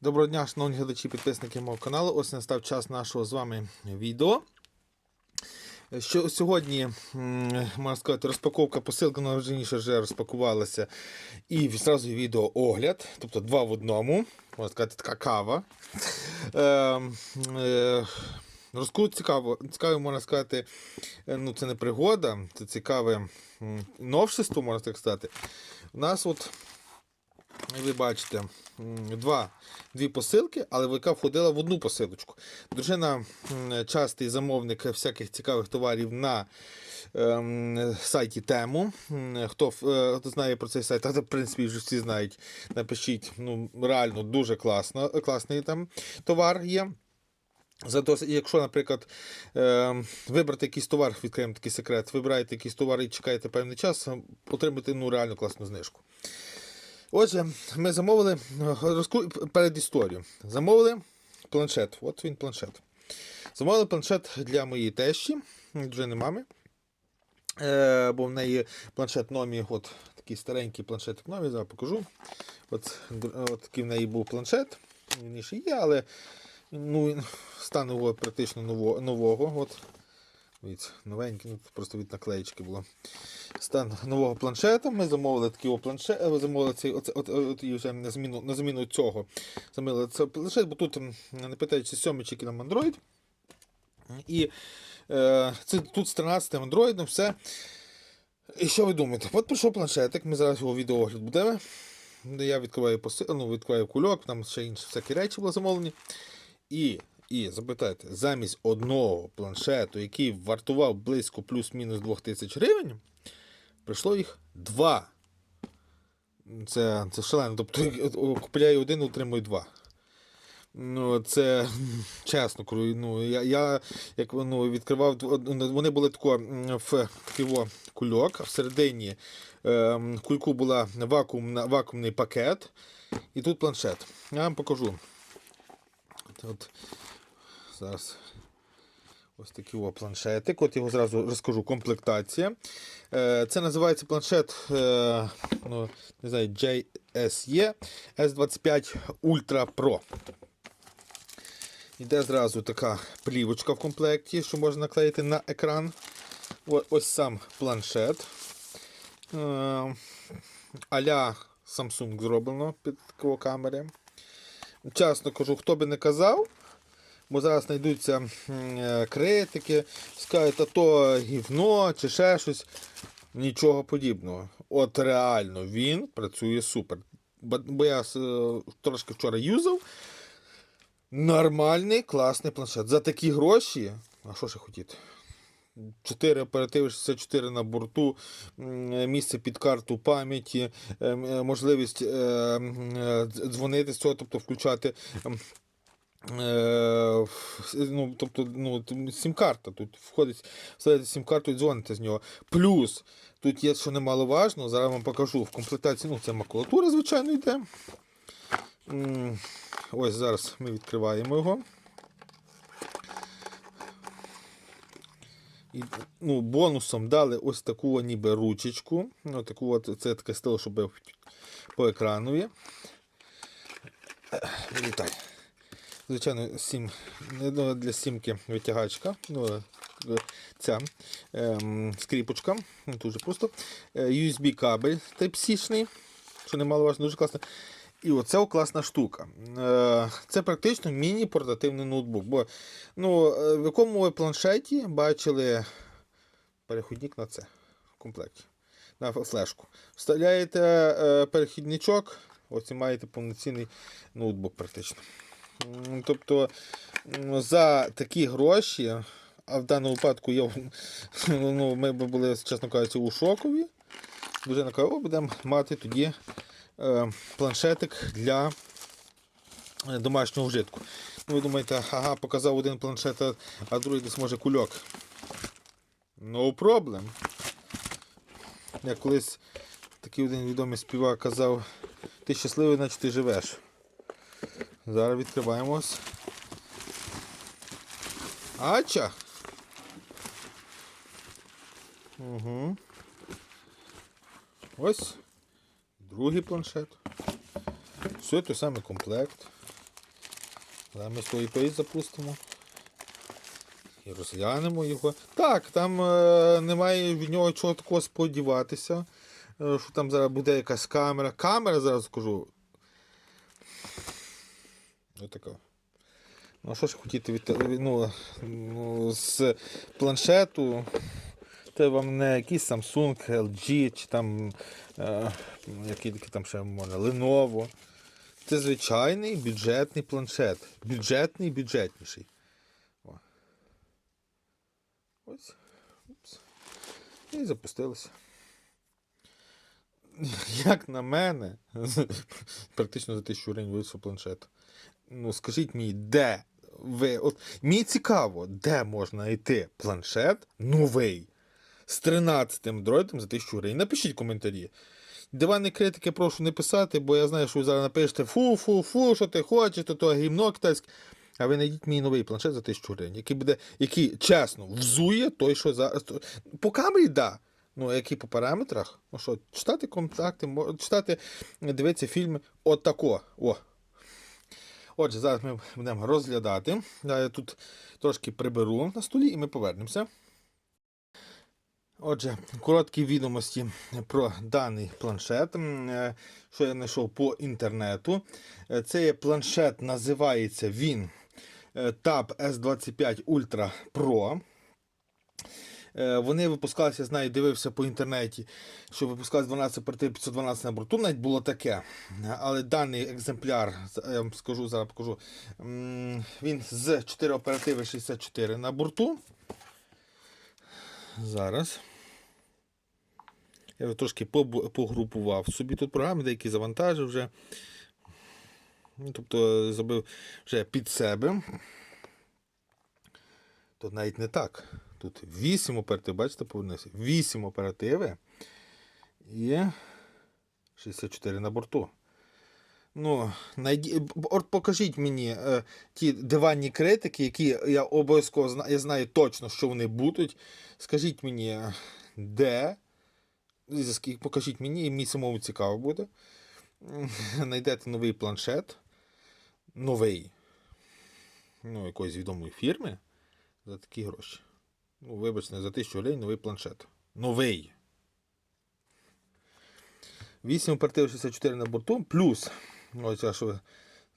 Доброго дня, шановні глядачі, підписники мого каналу. Ось настав час нашого з вами відео. Що сьогодні, можна сказати, розпаковка посилка, вона вже вже розпакувалася. І зразу відео огляд, тобто два в одному. Можна сказати, така кава. Е, е, Розкрут цікаво, цікаво, можна сказати, е, ну це не пригода, це цікаве новшество, можна так сказати. У нас от ви бачите, два, дві посилки, але яка входила в одну посилочку. Дружина частий замовник всяких цікавих товарів на ем, сайті Тему. Хто, е, хто знає про цей сайт, а в принципі вже всі знають, напишіть, ну, реально дуже класно, класний там товар є. Зато, якщо, наприклад, е, вибрати якийсь товар, відкриємо такий секрет, вибираєте якийсь товар і чекаєте певний час, отримаєте ну, реально класну знижку. Отже, ми замовили розку... перед історією. Замовили планшет. От він планшет. Замовили планшет для моєї тещі, дружини мами. Е, бо в неї планшет номі, от такий старенький планшет номі, зараз покажу. От, от такий в неї був планшет. Він ще є, але ну, стан його практично ново, нового. От. Дивіться, новенький, ну, просто від наклеїчки було. Стан нового планшета. Ми замовили такий планшет, е, замовили цей, оце, от, от, і вже на зміну, на заміну цього. Замовили цей планшет, бо тут не питають, чи 7 чи який Android. І е, це, тут з 13 Android, все. І що ви думаєте? От прийшов планшетик, ми зараз його відеоогляд будемо. Я відкриваю поси... ну, відкриваю кульок, там ще інші всякі речі були замовлені. І, і запитайте, замість одного планшету, який вартував близько плюс-мінус 2000 гривень, прийшло їх два. Це, це шалено. Тобто купляю один, отримую два. Ну, це чесно. Ну, я, я як ну, відкривав, вони були тако в во кульок, а всередині е, кульку була вакуумна, вакуумний пакет, і тут планшет. Я вам покажу. От, зараз ось такий о планшетик. От його зразу розкажу. Комплектація. Е, Це називається планшет е, ну, не знаю, JSE S25 Ultra Pro. Йде зразу така плівочка в комплекті, що можна наклеїти на екран. Ось сам планшет. Е, Аля Samsung зроблено під камери. Чесно кажу, хто би не казав, бо зараз знайдуться е, критики, скажуть, а то гівно чи ще щось. Нічого подібного. От реально він працює супер. Бо я е, трошки вчора юзав. Нормальний, класний планшет. За такі гроші. А що ще хотіти? 4 оперативи 64 на борту, е, місце під карту пам'яті, е, м, е, можливість дзвонити з цього, тобто включати. Е, Ну, тобто, ну, сім-карта. Тут входить, сім-карту і дзвоните з нього. Плюс, тут є, що немаловажно, зараз вам покажу в комплектації. Ну, це макулатура, звичайно, йде. Ось зараз ми відкриваємо його. І, ну, бонусом дали ось таку ніби ручечку. Ну, таку от, це таке стило, щоб по екрану є. Е, Вилітай. Звичайно, сім, ну, для сімки витягачка. Ну, е, ця ем, скріпочка. Ну, Дуже просто. Е, USB кабель Type-C-шний, що немаловажно, дуже класно. І оце класна штука. Е, Це практично міні-портативний ноутбук. Бо ну, е, в якому ви планшеті бачили перехідник на це в комплекті. На флешку. Вставляєте е, перехідничок, ось і маєте повноцінний ноутбук практично. Тобто за такі гроші, а в даному випадку я, ну, ми б були, чесно кажучи, у шокові. Дружина каже, о, будемо мати тоді е, планшетик для е, домашнього вжитку. Ну, ви думаєте, ага, показав один планшет, а- а другий десь може кульок. No problem. Я колись такий один відомий співак казав, ти щасливий, наче ти живеш. Зараз відкриваємо ось. Ача! Угу. Ось другий планшет. Все той самий комплект. Зараз ми свої той запустимо. І розглянемо його. Так, там е, немає від нього чого такого сподіватися. е, що там зараз буде якась камера. Камера, зараз скажу. Отака. Ну, а що ж хотіти від ну, ну, з планшету? Це вам не якийсь Samsung, LG чи там, е, які, там ще можна, Lenovo. Це звичайний бюджетний планшет. Бюджетний, бюджетніший. О. Ось. Упс. І запустилося. Як на мене, практично за тисячу гривень вийшов планшет. Ну, скажіть мені, де ви. От, мені цікаво, де можна знайти планшет новий з 13-м дроїдом за 1000 гривень. Напишіть коментарі. Диванні критики прошу не писати, бо я знаю, що ви зараз напишете фу-фу-фу, що ти хочеш, то, то гімно китайське. А ви знайдіть мій новий планшет за 1000 гривень, який буде, який чесно взує той, що зараз. По камері, да. Ну, який по параметрах? Ну що, читати контакти, читати, дивитися фільми. От тако. О. Отже, зараз ми будемо розглядати. Я тут трошки приберу на столі і ми повернемося. Отже, короткі відомості про даний планшет, е, що я знайшов по інтернету. Е, Цей планшет називається він е, Tab S25 Ultra Pro. Е, Вони випускалися, знаю, дивився по інтернеті, що випускалися 12 оператив 512 на борту. Навіть було таке. Але даний екземпляр, я вам скажу, зараз покажу. Він з 4 оперативи 64 на борту. Зараз. Я трошки погрупував собі тут програми, деякі завантажив вже. Ну, Тобто зробив вже під себе. Тут навіть не так. Тут 8 оператив, бачите, повернувся. 8 оперативи і 64 на борту. Ну, найді... покажіть мені е, ті диванні критики, які я обов'язково знаю, я знаю точно, що вони будуть. Скажіть мені, де? Покажіть мені, і мені самому цікаво буде. М, Знайдете новий планшет. Новий. Ну, якоїсь відомої фірми. За такі гроші. Ну, вибачте, за 1000 гривень новий планшет. Новий. 8 оператив 64 на борту, плюс. Ось я що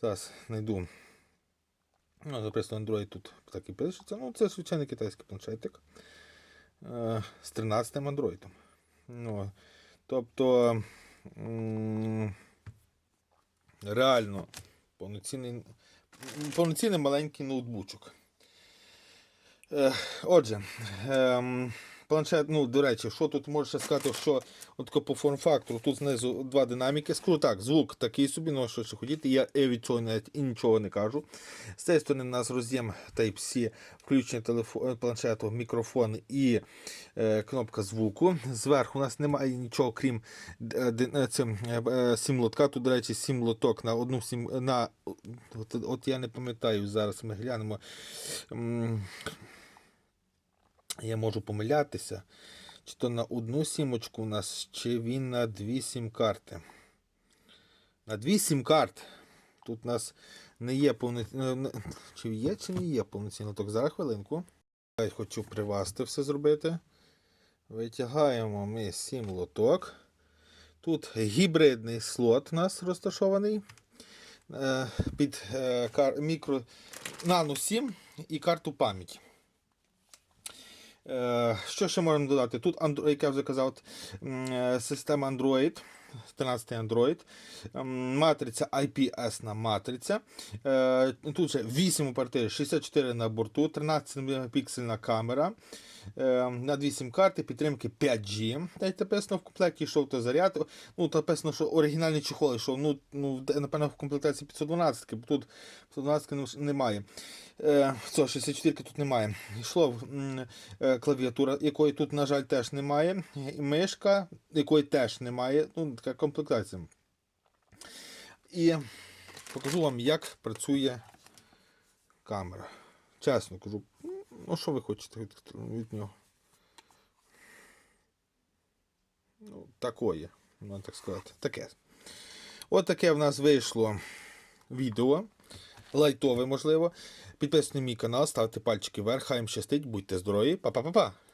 зараз знайду. Ну, написано Android тут так і пишеться. Ну, це звичайний китайський планшетик. Е, з 13 Android. Ну, тобто. Реально повноцінний, повноцінний маленький ноутбучок. Е, Отже, ем, планшет, ну, до речі, що тут можеш сказати, що от по форм-фактору, тут знизу два динаміки. Скажу так, звук такий собі, ну що ще хотіти, я е, від цього навіть і нічого не кажу. З цієї сторони у нас роз'єм Type-C, включення телефон, планшету, мікрофон і е, кнопка звуку. Зверху у нас немає нічого, крім е, е, цим, е, е, сім-лотка. Тут, до речі, сім лоток на одну сім. На, от, от я не пам'ятаю, зараз ми глянемо. Я можу помилятися. Чи то на одну сімочку у нас, чи він на дві сім-карти. На дві сім-карт. Тут у нас не є повноцінно. Чи є, чи не є повноцінно. Так, зараз хвилинку. Я хочу привасти все зробити. Витягаємо ми сім лоток. Тут гібридний слот у нас розташований. Е, Під е, мікро Nano 7 і карту пам'яті. Е, Що ще можемо додати? Тут, як я вже казав, е, система Android, 13 Android, матриця IPS матриця. Е, Тут ще 8 оперативів, 64 на борту, 13 мегапіксельна камера. Е, На 8 карти, підтримки 5G. Та й написано в комплекті йшов то заряд. Ну, та написано, що оригінальний чехол йшов. Ну, ну, напевно, в комплектації 512, бо тут 512 немає. Е, Цього 64 тут немає. Йшло е, клавіатура, якої тут, на жаль, теж немає. Мишка, якої теж немає. Ну, така комплектація. І покажу вам, як працює камера. Чесно кажу, ну що ви хочете від, від нього? Ну, такої, можна так сказати. Таке. От таке в нас вийшло відео. лайтове, можливо. Підписуйтесь на мій канал, ставте пальчики вверх, хай їм щастить, будьте здорові. Па-па-па-па!